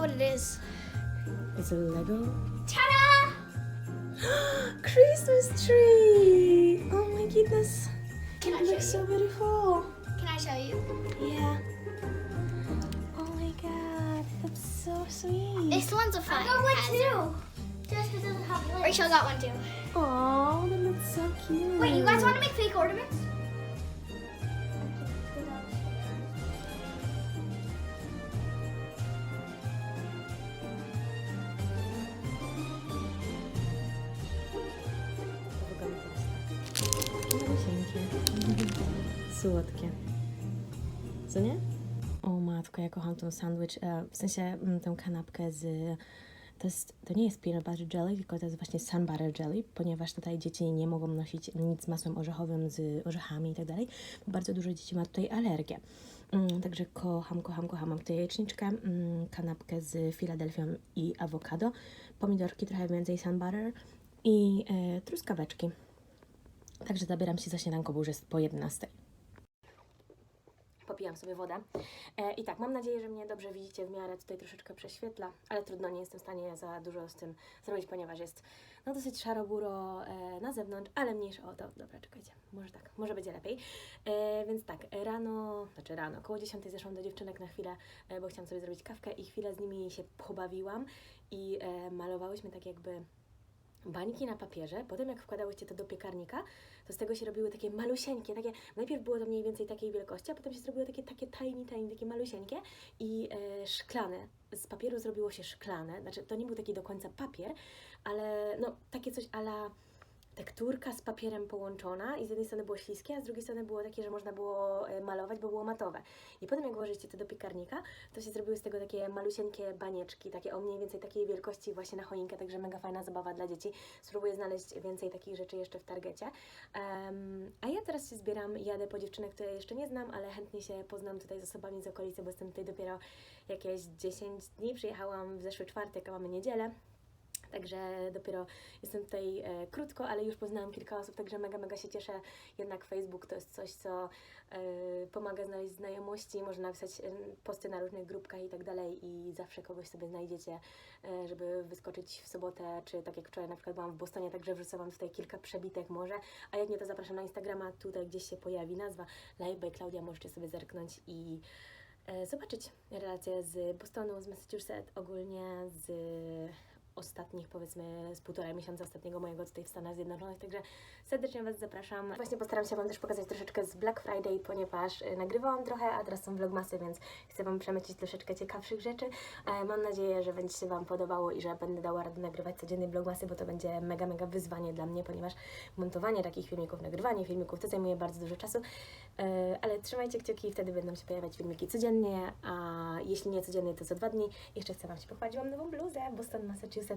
Know what it is? It's a Lego Ta-da! Christmas tree. Oh my goodness. Can I It show looks so beautiful. Can I show you? Yeah. Oh my god, that's so sweet. This one's a fun. I got one too. Just doesn't have. Rachel got one too. Oh, that looks so cute. Wait, you guys want to make fake ornaments? Słodkie. Co nie? O matko, ja kocham tą sandwich, e, w sensie mm, tę kanapkę z... To, jest, to nie jest peanut butter jelly, tylko to jest właśnie sun butter jelly, ponieważ tutaj dzieci nie mogą nosić nic z masłem orzechowym, z orzechami i tak bo bardzo dużo dzieci ma tutaj alergię. Mm, także kocham, kocham, kocham. Mam tutaj jajeczniczkę, mm, kanapkę z Filadelfią i awokado, pomidorki, trochę więcej sun butter i e, truskaweczki. Także zabieram się za śniadanko, bo już jest po 11. Sobie wodę. E, I tak, mam nadzieję, że mnie dobrze widzicie w miarę. Tutaj troszeczkę prześwietla, ale trudno, nie jestem w stanie za dużo z tym zrobić, ponieważ jest no dosyć szaro-buro e, na zewnątrz, ale mniejsze. O, to, dobra, czekajcie, może tak, może będzie lepiej. E, więc tak, rano, znaczy rano, około 10 zeszłam do dziewczynek na chwilę, e, bo chciałam sobie zrobić kawkę i chwilę z nimi się pobawiłam i e, malowałyśmy tak jakby bańki na papierze, potem jak wkładałyście to do piekarnika, to z tego się robiły takie malusieńkie, takie, najpierw było to mniej więcej takiej wielkości, a potem się zrobiły takie, takie tiny, tiny, takie malusieńkie i e, szklane. Z papieru zrobiło się szklane, znaczy to nie był taki do końca papier, ale no takie coś ala tekturka z papierem połączona i z jednej strony było śliskie, a z drugiej strony było takie, że można było e, malować, bo było matowe. I potem jak włożycie to do piekarnika, to się zrobiły z tego takie malusieńkie banieczki, takie o mniej więcej takiej wielkości właśnie na choinkę, także mega fajna zabawa dla dzieci. Spróbuję znaleźć więcej takich rzeczy jeszcze w Targecie. Em, a ja teraz się zbieram, jadę po dziewczynach, które jeszcze nie znam, ale chętnie się poznam tutaj z osobami z okolicy, bo jestem tutaj dopiero jakieś 10 dni. Przyjechałam w zeszły czwartek, a mamy niedzielę. Także dopiero jestem tutaj e, krótko, ale już poznałam kilka osób, także mega, mega się cieszę. Jednak Facebook to jest coś, co e, pomaga znaleźć znajomości, można napisać e, posty na różnych grupkach i tak dalej i zawsze kogoś sobie znajdziecie, e, żeby wyskoczyć w sobotę, czy tak jak wczoraj na przykład byłam w Bostonie, także wrzucę Wam tutaj kilka przebitek może, a jak nie to zapraszam na Instagrama, tutaj gdzieś się pojawi nazwa Live by Klaudia, możecie sobie zerknąć i e, zobaczyć relacje z Bostonu, z Massachusetts, ogólnie z ostatnich, powiedzmy, z półtora miesiąca ostatniego mojego tutaj w Stanach Zjednoczonych, także serdecznie Was zapraszam. Właśnie postaram się Wam też pokazać troszeczkę z Black Friday, ponieważ y, nagrywałam trochę, a teraz są vlogmasy, więc chcę Wam przemycić troszeczkę ciekawszych rzeczy. E, Mam nadzieję, że będzie się Wam podobało i że będę dała radę nagrywać codziennie vlogmasy, bo to będzie mega, mega wyzwanie dla mnie, ponieważ montowanie takich filmików, nagrywanie filmików, to zajmuje bardzo dużo czasu, E, ale trzymajcie kciuki, wtedy będą się pojawiać filmiki codziennie, a jeśli nie codziennie, to co dwa dni. Jeszcze chcę Wam się pochwalić, mam nową bluzę, Boston, Massachusetts.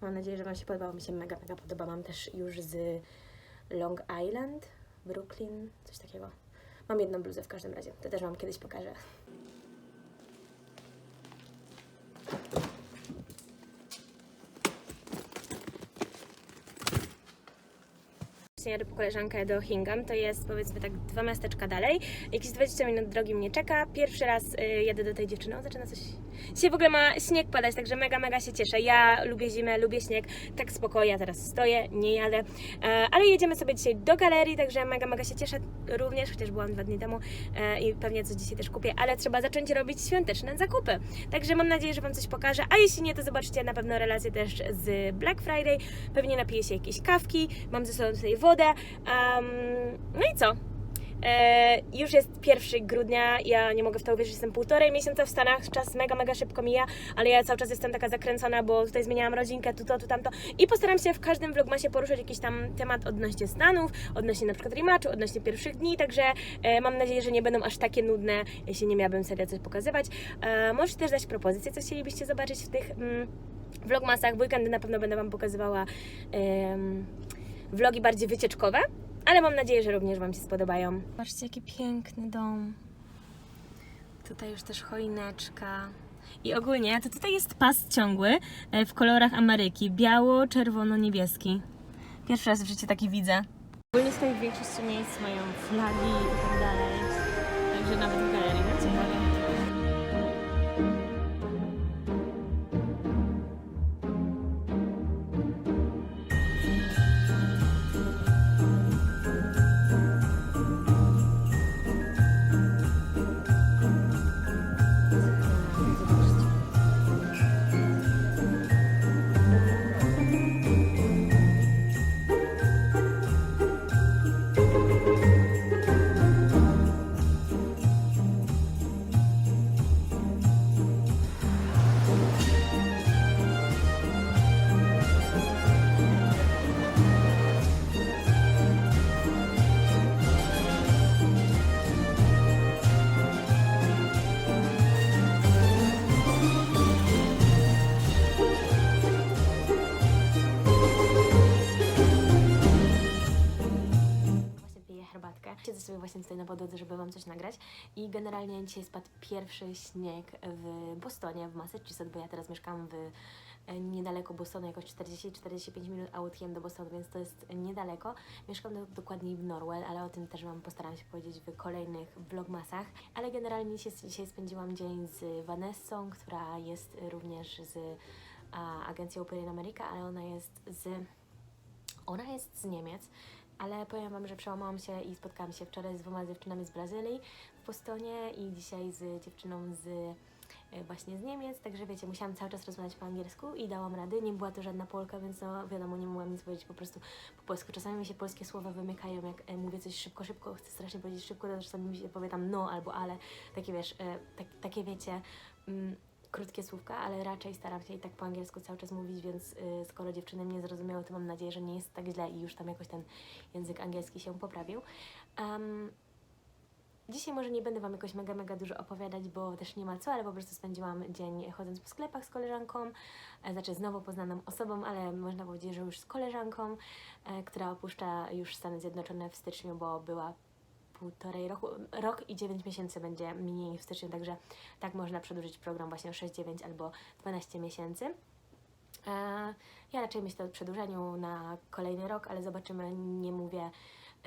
Mam nadzieję, że Wam się podobało, mi się mega, mega podoba. Mam też już z Long Island, Brooklyn, coś takiego. Mam jedną bluzę w każdym razie, to też Wam kiedyś pokażę. Właśnie jadę po koleżankę do Hingham, to jest powiedzmy tak dwa miasteczka dalej. Jakieś 20 minut drogi mnie czeka. Pierwszy raz y, jadę do tej dziewczyny. O, zaczyna coś... Dzisiaj w ogóle ma śnieg padać, także mega, mega się cieszę. Ja lubię zimę, lubię śnieg. Tak spoko, ja teraz stoję, nie jadę. E, ale jedziemy sobie dzisiaj do galerii, także mega, mega się cieszę również, chociaż byłam dwa dni temu e, i pewnie coś dzisiaj też kupię, ale trzeba zacząć robić świąteczne zakupy. Także mam nadzieję, że Wam coś pokażę, a jeśli nie, to zobaczycie na pewno relacje też z Black Friday. Pewnie napiję się jakieś kawki, mam ze sobą tutaj wodę. Em, no i co? E, już jest 1 grudnia, ja nie mogę w to uwierzyć, jestem półtorej miesiąca w Stanach, czas mega, mega szybko mija, ale ja cały czas jestem taka zakręcona, bo tutaj zmieniałam rodzinkę, tu to, tu tamto i postaram się w każdym vlogmasie poruszyć jakiś tam temat odnośnie Stanów, odnośnie na przykład rematchu, odnośnie pierwszych dni, także e, mam nadzieję, że nie będą aż takie nudne, jeśli nie miałabym serio coś pokazywać. E, możecie też dać propozycje, co chcielibyście zobaczyć w tych mm, vlogmasach, weekendy na pewno będę Wam pokazywała em, vlogi bardziej wycieczkowe, ale mam nadzieję, że również Wam się spodobają. Patrzcie, jaki piękny dom. Tutaj już też choineczka. I ogólnie to tutaj jest pas ciągły e, w kolorach Ameryki. Biało, czerwono, niebieski. Pierwszy raz w życiu taki widzę. Ogólnie tutaj w większości miejsc mają flagi i tak dalej. Także nawet w galerii, no ciekawe. Właśnie tutaj na podłodze, żeby Wam coś nagrać. I generalnie dzisiaj spadł pierwszy śnieg w Bostonie, w Massachusetts, bo ja teraz mieszkam w e, niedaleko Bostonu, jakoś 40-45 minut autkiem do Bostonu, więc to jest niedaleko. Mieszkam do, dokładniej w Norwell, ale o tym też Wam postaram się powiedzieć w kolejnych vlogmasach. Ale generalnie dzisiaj, spędziłam dzień z Vanessą, która jest również z a, agencją Open America, ale ona jest z ona jest z Niemiec, ale powiem Wam, że przełamałam się i spotkałam się wczoraj z dwoma dziewczynami z Brazylii w Bostonie i dzisiaj z dziewczyną z e, właśnie z Niemiec, także wiecie, musiałam cały czas rozmawiać po angielsku i dałam rady. Nie była to żadna Polka, więc no wiadomo, nie mogłam nic powiedzieć po prostu po polsku. Czasami mi się polskie słowa wymykają, jak e, mówię coś szybko, szybko, chcę strasznie powiedzieć szybko, to czasami mi się powie tam no albo ale, takie wiesz, e, tak, takie wiecie, mm, krótkie słówka, ale raczej staram się i tak po angielsku cały czas mówić, więc y, skoro dziewczyny mnie zrozumiały, to mam nadzieję, że nie jest tak źle i już tam jakoś ten język angielski się poprawił. Um, dzisiaj może nie będę Wam jakoś mega, mega dużo opowiadać, bo też nie ma co, ale po prostu spędziłam dzień chodząc po sklepach z koleżanką, e, znaczy z nowo poznaną osobą, ale można powiedzieć, że już z koleżanką, e, która opuszcza już Stany Zjednoczone w styczniu, bo była półtorej roku, rok i 9 miesięcy będzie mniej w styczniu, także tak można przedłużyć program właśnie o 6, 9 albo 12 miesięcy. E, Ja raczej myślę o przedłużeniu na kolejny rok, ale zobaczymy. Nie mówię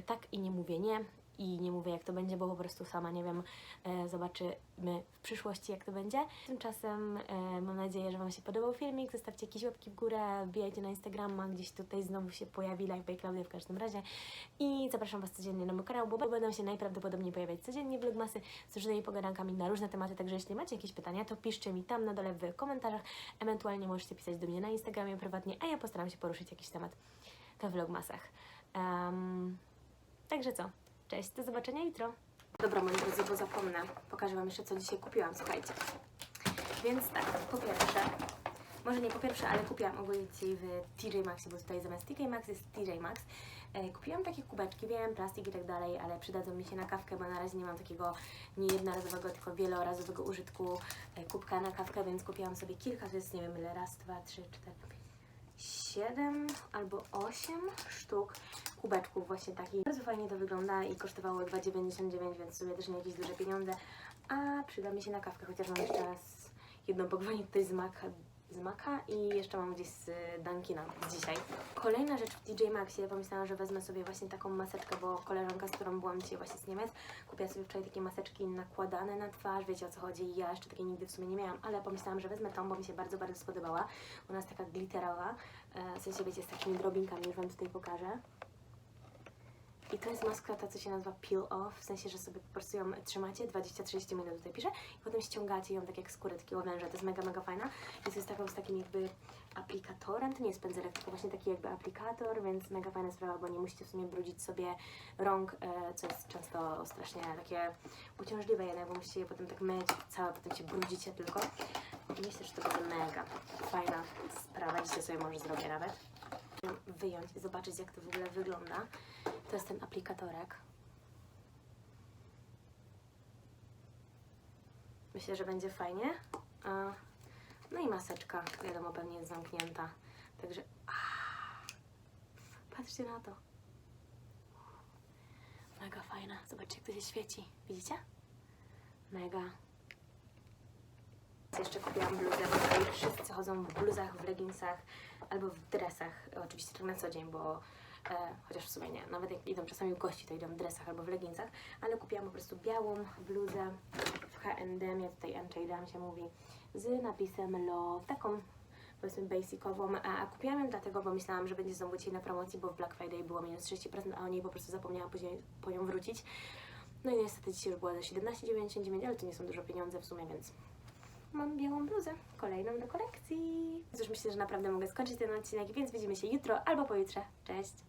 tak i nie mówię nie. I nie mówię jak to będzie, bo po prostu sama nie wiem. E, Zobaczymy w przyszłości jak to będzie. Tymczasem e, mam nadzieję, że Wam się podobał filmik. Zostawcie jakieś łapki w górę, wbijajcie na Instagrama, gdzieś tutaj znowu się pojawi Live by Klaudia w każdym razie. I zapraszam Was codziennie na mój kanał, bo będą się najprawdopodobniej pojawiać codziennie vlogmasy z różnymi pogadankami na różne tematy, także jeśli macie jakieś pytania, to piszcie mi tam na dole w komentarzach, ewentualnie możecie pisać do mnie na Instagramie prywatnie, a ja postaram się poruszyć jakiś temat we vlogmasach. Em, także co? Cześć, do zobaczenia jutro. Dobra, moi drodzy, bo zapomnę. Pokażę Wam jeszcze, co dzisiaj kupiłam, słuchajcie. Więc tak, po pierwsze, może nie po pierwsze, ale kupiłam ogólnie dzisiaj w TJ Maxie, bo tutaj zamiast TK Maxx jest TJ Maxx. E, kupiłam takie kubeczki, wiem, plastik i tak dalej, ale przydadzą mi się na kawkę, bo na razie nie mam takiego nie jednorazowego, tylko wielorazowego użytku e, kubka na kawkę, więc kupiłam sobie kilka, to jest nie wiem ile, raz, dwa, trzy, cztery, pięć, siedem albo osiem sztuk kubeczków właśnie takich. Bardzo fajnie to wygląda i kosztowało 2,99, więc w sumie też nie jakieś duże pieniądze, a przyda mi się na kawkę, chociaż mam jeszcze raz jedno pogrzanie tutaj z z Maka i jeszcze mam gdzieś z Dunkina z dzisiaj. Kolejna rzecz w DJ Maxie, pomyślałam, że wezmę sobie właśnie taką maseczkę, bo koleżanka, z którą byłam dzisiaj właśnie z Niemiec, kupiła sobie wczoraj takie maseczki nakładane na twarz, wiecie o co chodzi, ja jeszcze takiej nigdy w sumie nie miałam, ale pomyślałam, że wezmę tą, bo mi się bardzo, bardzo spodobała. Ona jest taka glitterowa, e, w sensie wiecie, z takimi drobinkami, już Wam tutaj pokażę. I to jest maska ta, co się nazywa peel off, w sensie, że sobie po prostu ją trzymacie, 20-30 minut tutaj pisze i potem ściągacie ją tak jak skórę takiego węża, to jest mega, mega fajna. Więc jest taką z takim jakby aplikatorem, to nie jest pędzelek, tylko właśnie taki jakby aplikator, więc mega fajna sprawa, bo nie musicie w sumie brudzić sobie rąk, e, co jest często strasznie takie uciążliwe jednak, bo musicie je potem tak myć, całe potem się brudzicie tylko. I myślę, że to będzie mega fajna sprawa, dzisiaj sobie może zrobię nawet wyjąć i zobaczyć, jak to w ogóle wygląda. To jest ten aplikatorek. Myślę, że będzie fajnie. No i maseczka, wiadomo, pewnie jest zamknięta. Także. Patrzcie na to. Mega fajna. Zobaczcie, jak to się świeci. Widzicie? Mega. Jeszcze kupiłam bluzę, bo wszyscy chodzą w bluzach, w leginsach albo w dresach. Oczywiście tak na co dzień, bo chociaż w sumie nie, nawet jak idą czasami gości, to idą w dresach albo w leginsach, ale kupiłam po prostu białą bluzę w H&M, tutaj H&M się mówi, z napisem Love, taką powiedzmy basicową, a, a kupiłam ją dlatego, bo myślałam, że będzie znowu dzisiaj na promocji, bo w Black Friday było minus 30%, a o niej po prostu zapomniałam później po nią wrócić. No i niestety dzisiaj już była za 17,99, ale to nie są dużo pieniądze w sumie, więc mam białą bluzę, kolejną do kolekcji. Cóż, myślę, że naprawdę mogę skończyć ten odcinek, więc widzimy się jutro albo pojutrze. Cześć!